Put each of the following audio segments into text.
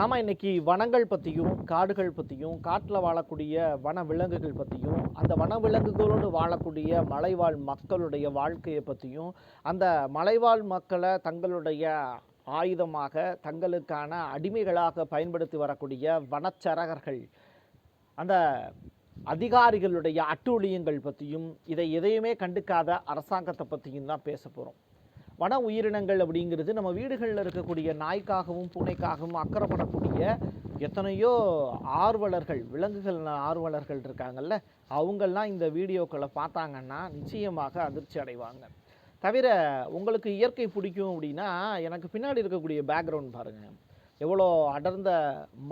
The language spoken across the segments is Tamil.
நாம் இன்றைக்கி வனங்கள் பற்றியும் காடுகள் பற்றியும் காட்டில் வாழக்கூடிய வன விலங்குகள் பற்றியும் அந்த வன விலங்குகளோடு வாழக்கூடிய மலைவாழ் மக்களுடைய வாழ்க்கையை பற்றியும் அந்த மலைவாழ் மக்களை தங்களுடைய ஆயுதமாக தங்களுக்கான அடிமைகளாக பயன்படுத்தி வரக்கூடிய வனச்சரகர்கள் அந்த அதிகாரிகளுடைய அட்டூழியங்கள் பற்றியும் இதை எதையுமே கண்டுக்காத அரசாங்கத்தை பற்றியும் தான் பேச போகிறோம் வன உயிரினங்கள் அப்படிங்கிறது நம்ம வீடுகளில் இருக்கக்கூடிய நாய்க்காகவும் பூனைக்காகவும் அக்கறைப்படக்கூடிய எத்தனையோ ஆர்வலர்கள் விலங்குகள் ஆர்வலர்கள் இருக்காங்கல்ல அவங்கெல்லாம் இந்த வீடியோக்களை பார்த்தாங்கன்னா நிச்சயமாக அதிர்ச்சி அடைவாங்க. தவிர உங்களுக்கு இயற்கை பிடிக்கும் அப்படின்னா எனக்கு பின்னாடி இருக்கக்கூடிய பேக்ரவுண்ட் பாருங்கள் எவ்வளோ அடர்ந்த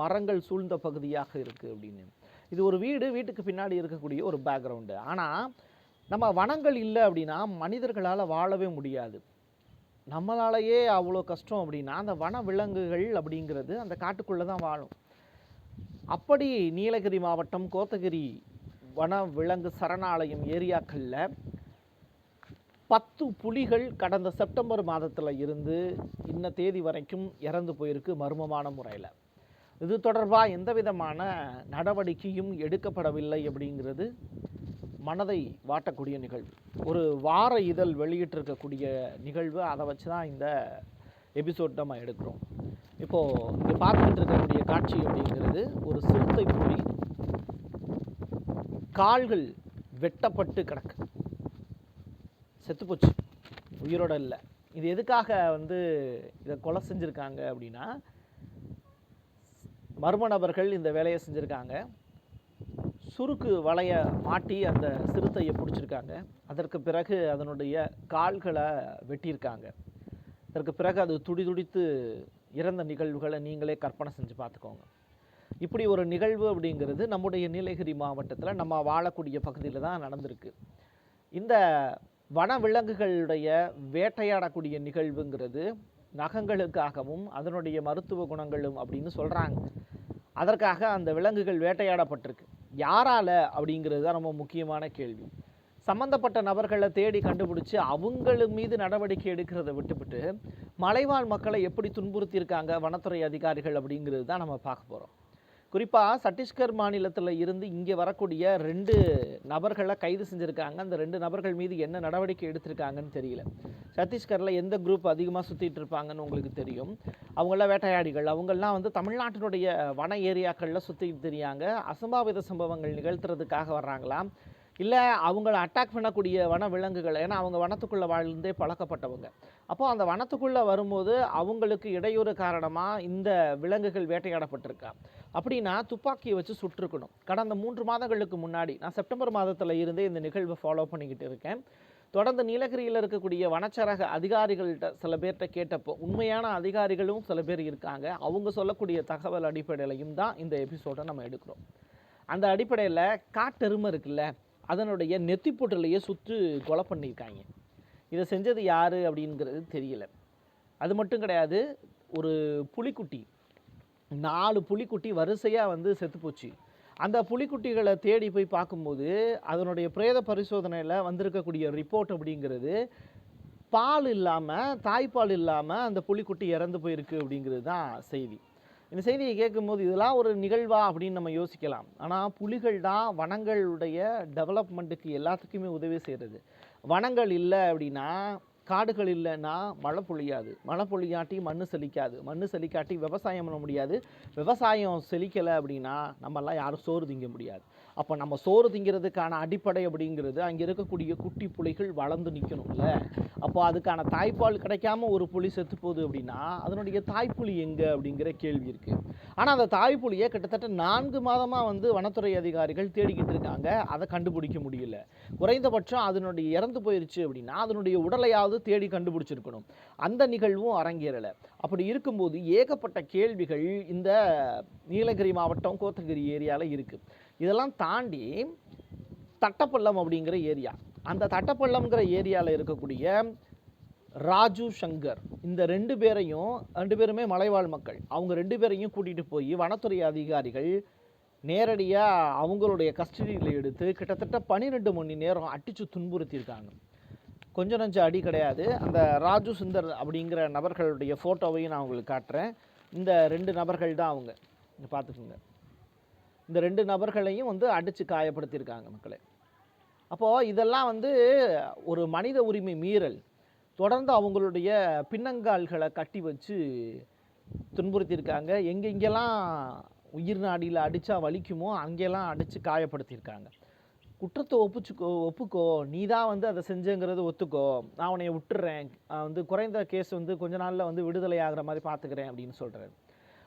மரங்கள் சூழ்ந்த பகுதியாக இருக்குது அப்படின்னு. இது ஒரு வீடு வீட்டுக்கு பின்னாடி இருக்கக்கூடிய ஒரு பேக்ரவுண்டு ஆனால் நம்ம வனங்கள் இல்லை அப்படின்னா மனிதர்களால் வாழவே முடியாது. நம்மளாலேயே அவ்வளோ கஷ்டம் அப்படின்னா அந்த வன விலங்குகள் அப்படிங்கிறது அந்த காட்டுக்குள்ளே தான் வாழும். அப்படி நீலகிரி மாவட்டம் கோத்தகிரி வன விலங்கு சரணாலயம் ஏரியாக்களில் பத்து புலிகள் கடந்த செப்டம்பர் மாதத்தில் இருந்து இன்ன தேதி வரைக்கும் இறந்து போயிருக்கு மர்மமான முறையில். இது தொடர்பாக எந்த விதமான நடவடிக்கையும் எடுக்கப்படவில்லை அப்படிங்கிறது மனதை வாட்டக்கூடிய நிகழ்வு. ஒரு வார இதழ் வெளியிட்டிருக்கக்கூடிய நிகழ்வு அதை வச்சு தான் இந்த எபிசோட் நம்ம எடுக்கிறோம். இப்போது இங்கே பார்த்துட்டு இருக்கக்கூடிய காட்சி அப்படிங்கிறது ஒரு சிறுத்தை புலி கால்கள் வெட்டப்பட்டு கிடக்கு. செத்துப்போச்சு உயிரோட இல்லை. இது எதுக்காக வந்து இதை கொலை செஞ்சுருக்காங்க அப்படின்னா மர்ம நபர்கள் இந்த வேலையை செஞ்சுருக்காங்க. சுருக்கு வலைய மாட்டி அந்த சிறுத்தையை பிடிச்சிருக்காங்க. அதற்கு பிறகு அதனுடைய கால்களை வெட்டியிருக்காங்க. அதற்கு பிறகு அது துடி துடித்து இறந்த நிகழ்வுகளை நீங்களே கற்பனை செஞ்சு பார்த்துக்கோங்க. இப்படி ஒரு நிகழ்வு அப்படிங்கிறது நம்முடைய நீலகிரி மாவட்டத்தில் நம்ம வாழக்கூடிய பகுதியில் தான் நடந்திருக்கு. இந்த வன விலங்குகளுடைய வேட்டையாடக்கூடிய நிகழ்வுங்கிறது நகங்களுக்காகவும் அதனுடைய மருத்துவ குணங்களும் அப்படின்னு சொல்கிறாங்க அதற்காக அந்த விலங்குகள் வேட்டையாடப்பட்டிருக்கு. யாரால அப்படிங்கிறது தான் ரொம்ப முக்கியமான கேள்வி. சம்பந்தப்பட்ட நபர்களை தேடி கண்டுபிடிச்சு அவங்கள மீது நடவடிக்கை எடுக்கிறத விட்டுவிட்டு மலைவாழ் மக்களை எப்படி துன்புறுத்தியிருக்காங்க வனத்துறை அதிகாரிகள் அப்படிங்கிறது தான் நம்ம பார்க்க போகிறோம் குறிப்பாக சத்தீஸ்கர் மாநிலத்தில் இருந்து இங்கே வரக்கூடிய ரெண்டு நபர்களை கைது செஞ்சுருக்காங்க. அந்த ரெண்டு நபர்கள் மீது என்ன நடவடிக்கை எடுத்திருக்காங்கன்னு தெரியல. சத்தீஸ்கரில் எந்த குரூப் அதிகமாக சுற்றிட்டு இருப்பாங்கன்னு உங்களுக்கு தெரியும். அவங்களாம் வேட்டையாடிகள் அவங்களாம் வந்து தமிழ்நாட்டினுடைய வன ஏரியாக்களில் சுற்றிட்டு தெரியாங்க. அசம்பாவித சம்பவங்கள் நிகழ்த்துறதுக்காக வர்றாங்களாம். இல்லை அவங்கள அட்டாக் பண்ணக்கூடிய வன விலங்குகள் ஏன்னா அவங்க வனத்துக்குள்ளே வாழ்ந்தே பழக்கப்பட்டவங்க. அப்போது அந்த வனத்துக்குள்ளே வரும்போது அவங்களுக்கு இடையூறு காரணமாக இந்த விலங்குகள் வேட்டையாடப்பட்டிருக்கா? அப்படின்னா துப்பாக்கியை வச்சு சுட்டிருக்கணும். கடந்த மூன்று மாதங்களுக்கு முன்னாடி நான் செப்டம்பர் மாதத்தில் இருந்தே இந்த நிகழ்வை ஃபாலோ பண்ணிக்கிட்டு இருக்கேன். தொடர்ந்து நீலகிரியில் இருக்கக்கூடிய வனச்சரக அதிகாரிகள்கிட்ட சில பேர்கிட்ட கேட்டப்போ உண்மையான அதிகாரிகளும் சில பேர் இருக்காங்க. அவங்க சொல்லக்கூடிய தகவல் அடிப்படையிலையும் தான் இந்த எபிசோடை நம்ம எடுக்கிறோம். அந்த அடிப்படையில் காட்டெருமை இருக்குல்ல அதனுடைய நெத்திப்பொட்டிலையே சுற்று கொலை பண்ணியிருக்காங்க. இதை செஞ்சது யார் அப்படிங்கிறது தெரியல. அது மட்டும் கிடையாது ஒரு புலிக்குட்டி நாலு புலிக்குட்டி வரிசையாக வந்து செத்துப்போச்சு அந்த புலிக்குட்டிகளை தேடி போய் பார்க்கும்போது அதனுடைய பிரேத பரிசோதனையில் வந்திருக்கக்கூடிய ரிப்போர்ட் அப்படிங்கிறது பால் இல்லாமல் தாய்ப்பால் இல்லாமல் அந்த புலிக்குட்டி இறந்து போயிருக்கு அப்படிங்கிறது தான் செய்தி. இந்த செய்தியை கேட்கும்போது இதெல்லாம் ஒரு நிகழ்வா அப்படின்னு நம்ம யோசிக்கலாம். ஆனால் புலிகள் தான் வனங்களுடைய டெவலப்மெண்ட்டுக்கு எல்லாத்துக்குமே உதவி செய்கிறது வனங்கள் இல்லை அப்படின்னா காடுகள் இல்லைன்னா மழை பொழியாது. மழை பொழியாட்டி மண் செழிக்காது. மண் செழிக்காட்டி விவசாயம் பண்ண முடியாது. விவசாயம் செழிக்கலை அப்படின்னா நம்மலாம் யாரும் சோறு திங்க முடியாது. அப்போ நம்ம சோறு திங்கிறதுக்கான அடிப்படை அப்படிங்கிறது அங்கே இருக்கக்கூடிய குட்டி புலிகள் வளர்ந்து நிற்கணும்ல அப்போ அதுக்கான தாய்ப்பால் கிடைக்காம ஒரு புலி செத்து போகுது அப்படின்னா அதனுடைய தாய்ப்புலி எங்கே அப்படிங்கிற கேள்வி இருக்குது ஆனால் அந்த தாய்ப்புலியை கிட்டத்தட்ட நான்கு மாதமாக வந்து வனத்துறை அதிகாரிகள் தேடிக்கிட்டு இருக்காங்க. அதை கண்டுபிடிக்க முடியல. குறைந்தபட்சம் அதனுடைய இறந்து போயிருச்சு அப்படின்னா அதனுடைய உடலையாவது தேடி கண்டுபிடிச்சிருக்கணும். அந்த நிகழ்வும் அரங்கேறலை. அப்படி இருக்கும்போது ஏகப்பட்ட கேள்விகள் இந்த நீலகிரி மாவட்டம் கோத்தகிரி ஏரியாவில் இருக்குது இதெல்லாம் தாண்டி தட்டப்பள்ளம் அப்படிங்கிற ஏரியா. அந்த தட்டப்பள்ளம்ங்கிற ஏரியாவில் இருக்கக்கூடிய ராஜு சங்கர் இந்த ரெண்டு பேரையும் ரெண்டு பேருமே மலைவாழ் மக்கள். அவங்க ரெண்டு பேரையும் கூட்டிகிட்டு போய் வனத்துறை அதிகாரிகள் நேரடியாக அவங்களுடைய கஸ்டடியில் எடுத்து கிட்டத்தட்ட பன்னிரெண்டு மணி நேரம் அடித்து துன்புறுத்தியிருக்காங்க. கொஞ்சம் நஞ்சம் அடி கிடையாது. அந்த ராஜு சுந்தர் அப்படிங்கிற நபர்களுடைய ஃபோட்டோவையும் நான் உங்களுக்கு காட்டுறேன். இந்த ரெண்டு நபர்கள் தான் அவங்க. பார்த்துக்குங்க இந்த ரெண்டு நபர்களையும் வந்து அடித்து காயப்படுத்தியிருக்காங்க மக்களே. அப்போது இதெல்லாம் வந்து ஒரு மனித உரிமை மீறல். தொடர்ந்து அவங்களுடைய பின்னங்கால்களை கட்டி வச்சு துன்புறுத்தியிருக்காங்க. எங்கெங்கெல்லாம் உயிர் நாடியில் அடித்தா வலிக்குமோ அங்கெல்லாம் அடித்து காயப்படுத்தியிருக்காங்க. குற்றத்தை ஒப்புச்சுக்கோ ஒப்புக்கோ. நீ தான் வந்து அதை செஞ்சேங்கிறது ஒத்துக்கோ. நான் உன்னைய விட்டுறேன். வந்து குறைந்த கேஸ் வந்து கொஞ்ச நாளில் வந்து விடுதலை ஆகிற மாதிரி பார்த்துக்கிறேன் அப்படின்னு சொல்கிறேன்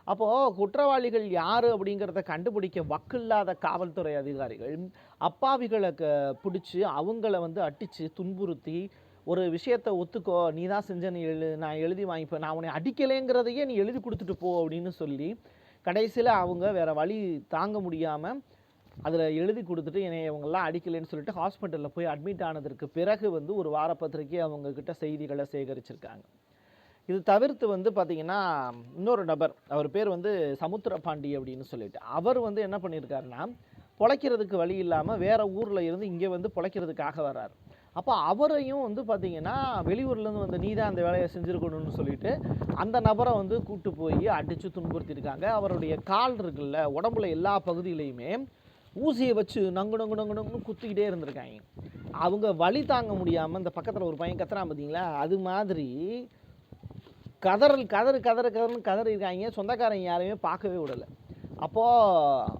அப்போது குற்றவாளிகள் யார் அப்படிங்கிறத கண்டுபிடிக்க வக்கில்லாத காவல்துறை அதிகாரிகள் அப்பாவிகளை க பிடிச்சி அவங்கள வந்து அடித்து துன்புறுத்தி ஒரு விஷயத்தை ஒத்துக்கோ நீ தான் செஞ்ச நீ எழு நான் எழுதி வாங்கிப்பேன் நான் உன்னை அடிக்கலைங்கிறதையே நீ எழுதி கொடுத்துட்டு போ அப்படின்னு சொல்லி கடைசியில் அவங்க வேறு வழி தாங்க முடியாமல் அதில் எழுதி கொடுத்துட்டு என்னை இவங்கெல்லாம் அடிக்கலைன்னு சொல்லிட்டு ஹாஸ்பிட்டலில் போய் அட்மிட் ஆனதற்கு பிறகு வந்து ஒரு வாரப்பத்திரிக்கை அவங்க அவங்கக்கிட்ட செய்திகளை சேகரிச்சிருக்காங்க. இது தவிர்த்து வந்து பார்த்திங்கன்னா இன்னொரு நபர் அவர் பேர் வந்து சமுத்திரபாண்டி அப்படின்னு சொல்லிட்டு அவர் வந்து என்ன பண்ணியிருக்காருன்னா பொழைக்கிறதுக்கு வழி இல்லாமல் வேறு ஊரில் இருந்து இங்கே வந்து பொழைக்கிறதுக்காக வர்றார். அப்போ அவரையும் வந்து பார்த்திங்கன்னா வெளியூர்லேருந்து வந்து நீ தான் அந்த வேலையை செஞ்சுருக்கணும்னு சொல்லிட்டு அந்த நபரை வந்து கூப்பிட்டு போய் அடித்து துன்புறுத்தியிருக்காங்க அவருடைய கால் இருக்குல்ல உடம்புல எல்லா பகுதியிலையுமே ஊசியை வச்சு நங்கு நங்கு நங்கு நங்குன்னு குத்திக்கிட்டே இருந்திருக்காங்க. அவங்க வழி தாங்க முடியாமல் இந்த பக்கத்தில் ஒரு பையன் கத்துறான் பார்த்தீங்களா அது மாதிரி கதறல் கதறு கதறு கதறுன்னு கதறிருக்காங்க சொந்தக்காரங்க யாரையுமே பார்க்கவே விடலை. அப்போது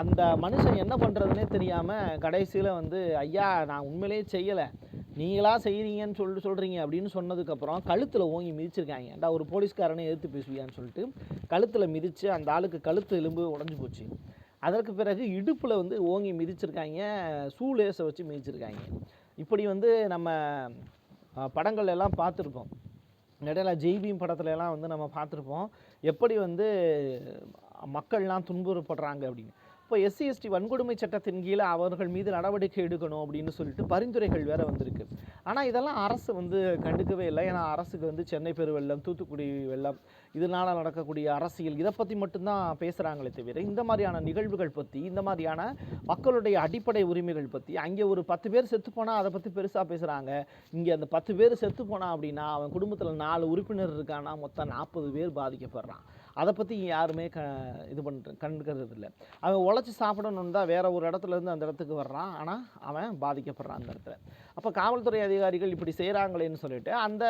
அந்த மனுஷன் என்ன பண்ணுறதுனே தெரியாமல் கடைசியில் வந்து ஐயா நான் உண்மையிலேயே செய்யலை. நீங்களா செய்கிறீங்கன்னு சொல்லிட்டு சொல்கிறீங்க அப்படின்னு சொன்னதுக்கப்புறம் கழுத்தில் ஓங்கி மிதிச்சிருக்காங்க. ஏன்டா ஒரு போலீஸ்காரனை எதிர்த்து பேசுவியான்னு சொல்லிட்டு கழுத்தில் மிதித்து அந்த ஆளுக்கு கழுத்து எலும்பு உடஞ்சி போச்சு. அதற்கு பிறகு இடுப்பில் வந்து ஓங்கி மிதிச்சிருக்காங்க. சூலேசை வச்சு மிதிச்சிருக்காங்க. இப்படி வந்து நம்ம படங்கள் எல்லாம் பார்த்துருப்போம் இடையில ஜெய்பீம் படத்துலலாம் வந்து நம்ம பார்த்துருப்போம். எப்படி வந்து மக்கள்லாம் துன்புறுப்படுறாங்க அப்படின்னு. இப்போ எஸ்சி எஸ்டி வன்கொடுமை சட்டத்தின் கீழே அவர்கள் மீது நடவடிக்கை எடுக்கணும் அப்படின்னு சொல்லிட்டு பரிந்துரைகள் வேறு வந்திருக்கு. ஆனால் இதெல்லாம் அரசு வந்து கண்டுக்கவே இல்லை. ஏன்னா அரசுக்கு வந்து சென்னை பெருவெள்ளம் தூத்துக்குடி வெள்ளம் இதனால் நடக்கக்கூடிய அரசியல் இதை பற்றி மட்டும்தான் பேசுகிறாங்களே தவிர இந்த மாதிரியான நிகழ்வுகள் பற்றி இந்த மாதிரியான மக்களுடைய அடிப்படை உரிமைகள் பற்றி அங்கே ஒரு பத்து பேர் செத்து போனால் அதை பற்றி பெருசாக பேசுகிறாங்க இங்கே அந்த பத்து பேர் செத்து போனால் அப்படின்னா அவன் குடும்பத்தில் நாலு உறுப்பினர் இருக்கான்னா மொத்தம் நாற்பது பேர் பாதிக்கப்படுறான். அதை பற்றி யாருமே க இது பண்ணுற கண்டுக்கிறது இல்லை அவன் உழைச்சி சாப்பிடணுன்னு தான் வேறு ஒரு இடத்துலேருந்து அந்த இடத்துக்கு வர்றான். ஆனால் அவன் பாதிக்கப்படுறான் அந்த இடத்துல. அப்போ காவல்துறை அதிகாரிகள் இப்படி செய்கிறாங்களேன்னு சொல்லிட்டு அந்த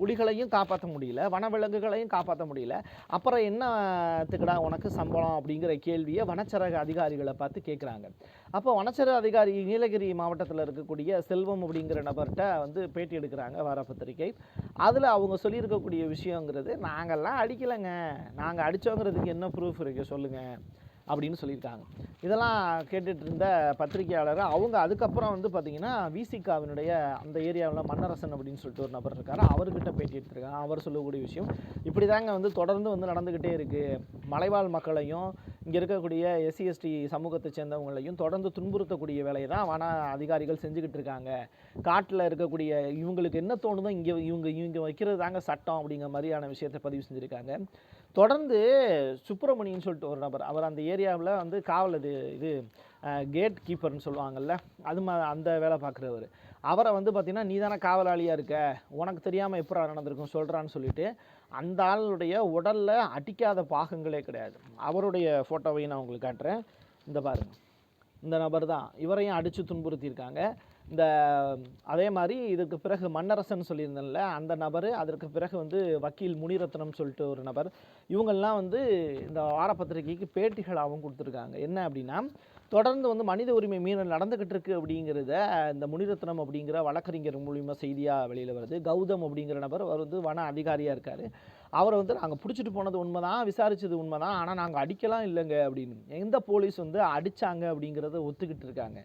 புலிகளையும் காப்பாற்ற முடியல வனவிலங்குகளையும் காப்பாற்ற முடியல. அப்புறம் என்னத்துக்குடா உனக்கு சம்பளம் அப்படிங்கிற கேள்வியை வனச்சரக அதிகாரிகளை பார்த்து கேட்குறாங்க அப்போ வனச்சரக அதிகாரி நீலகிரி மாவட்டத்தில் இருக்கக்கூடிய செல்வம் அப்படிங்கிற நபர்கிட்ட வந்து பேட்டி எடுக்கிறாங்க வார பத்திரிகை. அதில் அவங்க சொல்லியிருக்கக்கூடிய விஷயங்கிறது நாங்கள்லாம் அடிக்கலைங்க. நாங்கள் அடித்தோங்கிறதுக்கு என்ன ப்ரூஃப் இருக்குது சொல்லுங்கள் அப்படின்னு சொல்லியிருக்காங்க. இதெல்லாம் கேட்டுட்டு இருந்த பத்திரிகையாளர் அவங்க அதுக்கப்புறம் வந்து பார்த்திங்கன்னா விசிகாவினுடைய அந்த ஏரியாவில் மன்னரசன் அப்படின்னு சொல்லிட்டு ஒரு நபர் இருக்கார். அவர்கிட்ட பேட்டி எடுத்திருக்காங்க. அவர் சொல்லக்கூடிய விஷயம் இப்படி தாங்க வந்து தொடர்ந்து வந்து நடந்துக்கிட்டே இருக்குது மலைவாழ் மக்களையும் இங்கே இருக்கக்கூடிய எஸ்சி எஸ்டி சமூகத்தை சேர்ந்தவங்களையும் தொடர்ந்து துன்புறுத்தக்கூடிய வேலையை தான் வன அதிகாரிகள் செஞ்சுக்கிட்டு இருக்காங்க. காட்டில் இருக்கக்கூடிய இவங்களுக்கு என்ன தோணுதோ இங்கே இவங்க இவங்க வைக்கிறது தாங்க சட்டம் அப்படிங்கிற மாதிரியான விஷயத்தை பதிவு செஞ்சுருக்காங்க. தொடர்ந்து சுப்பிரமணியன் சொல்லிட்டு ஒரு நபர் அவர் அந்த ஏரியாவில் வந்து காவல் இது இது கேட் கீப்பர்னு சொல்லுவாங்கள்ல அது மா அந்த வேலை பார்க்குறவர் அவரை வந்து பார்த்திங்கன்னா நீ தானே காவலாளியாக இருக்க? உனக்கு தெரியாமல் எப்படா நடந்திருக்கும்? சொல்கிறான்னு சொல்லிட்டு அந்த ஆளுடைய உடலில் அடிக்காத பாகங்களே கிடையாது. அவருடைய ஃபோட்டோவையும் நான் உங்களுக்கு காட்டுறேன். இந்த பாருங்கள் இந்த நபர் தான். இவரையும் அடித்து துன்புறுத்தியிருக்காங்க. இந்த அதே மாதிரி இதுக்கு பிறகு மன்னரசன் சொல்லியிருந்தேன்ல அந்த நபர் அதற்கு பிறகு வந்து வக்கீல் முனிரத்னம் சொல்லிட்டு ஒரு நபர். இவங்கெல்லாம் வந்து இந்த வாரப்பத்திரிகைக்கு பேட்டிகளாகவும் கொடுத்துருக்காங்க. என்ன அப்படின்னா தொடர்ந்து வந்து மனித உரிமை மீறல் நடந்துக்கிட்டு இருக்கு அப்படிங்கிறத இந்த முனிரத்னம் அப்படிங்கிற வழக்கறிஞர் மூலியமாக செய்தியாக வெளியில் வருது. கௌதம் அப்படிங்கிற நபர் அவர் வந்து வன அதிகாரியாக இருக்கார். அவரை வந்து நாங்கள் பிடிச்சிட்டு போனது உண்மைதான் உண்மை உண்மைதான் ஆனால் நாங்கள் அடிக்கலாம் இல்லைங்க அப்படின்னு. எந்த போலீஸ் வந்து அடிச்சாங்க அப்படிங்கிறத ஒத்துக்கிட்டு இருக்காங்க.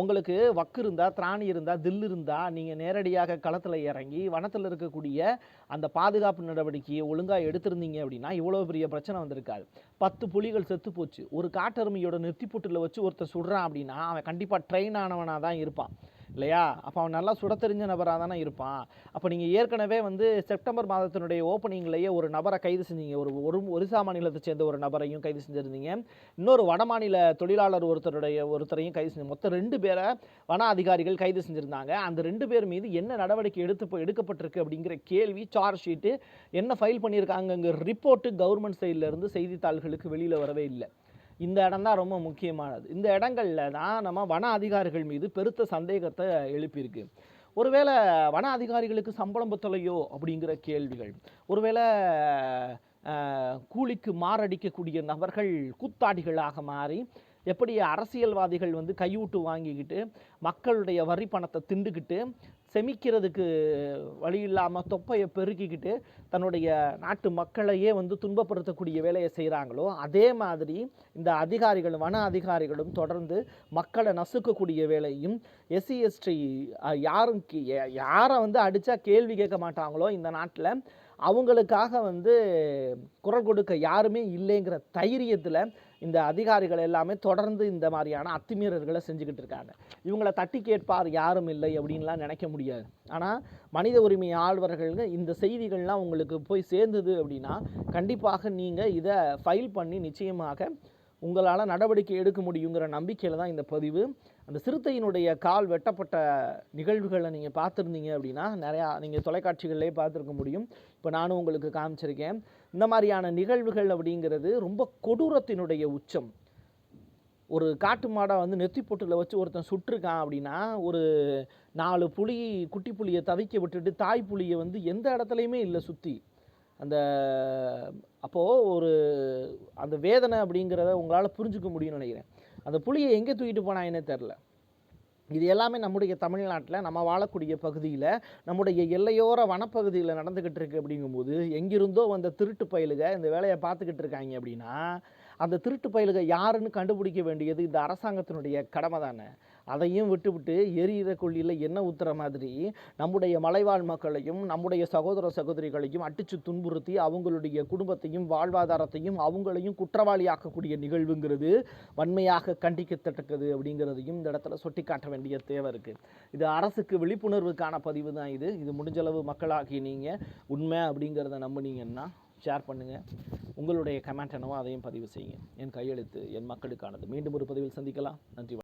உங்களுக்கு வக்கு இருந்தால் திராணி இருந்தால் தில் இருந்தால் நீங்கள் நேரடியாக களத்தில் இறங்கி வனத்தில் இருக்கக்கூடிய அந்த பாதுகாப்பு நடவடிக்கையை ஒழுங்காக எடுத்திருந்தீங்க அப்படின்னா இவ்வளோ பெரிய பிரச்சனை வந்திருக்காது. பத்து புலிகள் செத்து போச்சு. ஒரு காட்டெருமையோட நெத்திப்புட்டில் வச்சு ஒருத்தர் சுடுறான் அப்படின்னா அவன் கண்டிப்பாக ட்ரெயின் ஆனவனாக தான் இருப்பான். இல்லையா? அப்போ அவன் நல்லா சுட தெரிஞ்ச நபராக தானே இருப்பான். அப்போ நீங்கள் ஏற்கனவே வந்து செப்டம்பர் மாதத்தினுடைய ஓப்பனிங்லேயே ஒரு நபரை கைது செஞ்சீங்க. ஒரு ஒரு ஒரிசா மாநிலத்தை சேர்ந்த ஒரு நபரையும் கைது செஞ்சுருந்தீங்க. இன்னொரு வடமாநில தொழிலாளர் ஒருத்தருடைய ஒருத்தரையும் கைது செஞ்சு மொத்தம் ரெண்டு பேரை வன அதிகாரிகள் கைது செஞ்சுருந்தாங்க. அந்த ரெண்டு பேர் மீது என்ன நடவடிக்கை எடுத்து எடுக்கப்பட்டிருக்கு அப்படிங்கிற கேள்வி சார்ஜ் ஷீட்டு என்ன ஃபைல் பண்ணியிருக்காங்கங்கிற ரிப்போர்ட்டு கவர்மெண்ட் சைட்லேருந்து செய்தித்தாள்களுக்கு வெளியில் வரவே இல்லை. இந்த இடம் தான் ரொம்ப முக்கியமானது. இந்த இடங்களில் தான் நம்ம வன அதிகாரிகள் மீது பெருத்த சந்தேகத்தை எழுப்பியிருக்கு. ஒருவேளை வன அதிகாரிகளுக்கு சம்பளம் பத்தலையோ அப்படிங்கிற கேள்விகள். ஒருவேளை கூலிக்கு மாரடிக்கக்கூடிய நபர்கள் கூத்தாடிகளாக மாறி எப்படி அரசியல்வாதிகள் வந்து கையூட்டு வாங்கிக்கிட்டு மக்களுடைய வரி பணத்தை திண்டுக்கிட்டு செமிக்கிறதுக்கு வழி இல்லாமல் தொப்பையை பெருக்கிக்கிட்டு தன்னுடைய நாட்டு மக்களையே வந்து துன்பப்படுத்தக்கூடிய வேலையை செய்கிறாங்களோ அதே மாதிரி இந்த அதிகாரிகளும் வன அதிகாரிகளும் தொடர்ந்து மக்களை நசுக்கக்கூடிய வேலையும் எஸ்சி எஸ்டி யாரும் யாரை வந்து அடித்தா கேள்வி கேட்க மாட்டாங்களோ இந்த நாட்டில் அவங்களுக்காக வந்து குரல் கொடுக்க யாருமே இல்லைங்கிற தைரியத்தில் இந்த அதிகாரிகள் எல்லாமே தொடர்ந்து இந்த மாதிரியான அத்துமீறல்களை செஞ்சுக்கிட்டு இருக்காங்க. இவங்களை தட்டி கேட்பார் யாரும் இல்லை அப்படின்லாம் நினைக்க முடியாது. ஆனால் மனித உரிமை ஆழ்வர்கள் இந்த செய்திகள்லாம் உங்களுக்கு போய் சேர்ந்தது அப்படின்னா கண்டிப்பாக நீங்கள் இதை ஃபைல் பண்ணி நிச்சயமாக உங்களால் நடவடிக்கை எடுக்க முடியுங்கிற நம்பிக்கையில் தான் இந்த பதிவு. அந்த சிறுத்தையினுடைய கால் வெட்டப்பட்ட நிகழ்வுகளை நீங்கள் பார்த்துருந்தீங்க அப்படின்னா நிறையா நீங்கள் தொலைக்காட்சிகள்லேயே பார்த்துருக்க முடியும். இப்போ நானும் உங்களுக்கு காமிச்சிருக்கேன். இந்த மாதிரியான நிகழ்வுகள் அப்படிங்கிறது ரொம்ப கொடூரத்தினுடைய உச்சம். ஒரு காட்டு மாடை வந்து நெத்தி பொட்டில் வச்சு ஒருத்தன் சுட்டிருக்கான் அப்படின்னா ஒரு நாலு புலி குட்டி புலியை தவிக்க விட்டுட்டு தாய் புலியை வந்து எந்த இடத்துலையுமே இல்லை சுற்றி அந்த அப்போது ஒரு அந்த வேதனை அப்படிங்கிறத உங்களால் புரிஞ்சுக்க முடியும்னு நினைக்கிறேன். அந்த புலியை எங்கே தூக்கிட்டு போனாங்கன்னே தெரில. இது எல்லாமே நம்முடைய தமிழ்நாட்டில் நம்ம வாழக்கூடிய பகுதியில் நம்முடைய எல்லையோர வனப்பகுதியில் நடந்துக்கிட்டு இருக்கு அப்படிங்கும்போது எங்கிருந்தோ வந்த திருட்டு பயலுக இந்த வேலையை பார்த்துக்கிட்டு இருக்காங்க அப்படின்னா அந்த திருட்டு பயலுக யாருன்னு கண்டுபிடிக்க வேண்டியது இந்த அரசாங்கத்தினுடைய கடமை தானே? அதையும் விட்டுவிட்டு எரியிற கொள்ளியில் எண்ணெய் ஊத்துற மாதிரி? நம்முடைய மலைவாழ் மக்களையும் நம்முடைய சகோதர சகோதரிகளையும் அடித்து துன்புறுத்தி அவங்களுடைய குடும்பத்தையும் வாழ்வாதாரத்தையும் அவங்களையும் குற்றவாளியாக்கக்கூடிய நிகழ்வுங்கிறது வன்மையாக கண்டிக்கத்தக்கது அப்படிங்கிறதையும் இந்த இடத்துல சுட்டி காட்ட வேண்டிய தேவை இருக்குது இது அரசுக்கு விழிப்புணர்வுக்கான பதிவு தான் இது. இது முடிஞ்சளவு மக்களாகி நீங்கள் உண்மை அப்படிங்கிறத நம்புனீங்கன்னா ஷேர் பண்ணுங்கள் உங்களுடைய கமெண்ட் என்னவோ அதையும் பதிவு செய்யுங்க. என் கையெழுத்து என் மக்களுக்கானது. மீண்டும் ஒரு பதிவில் சந்திக்கலாம். நன்றி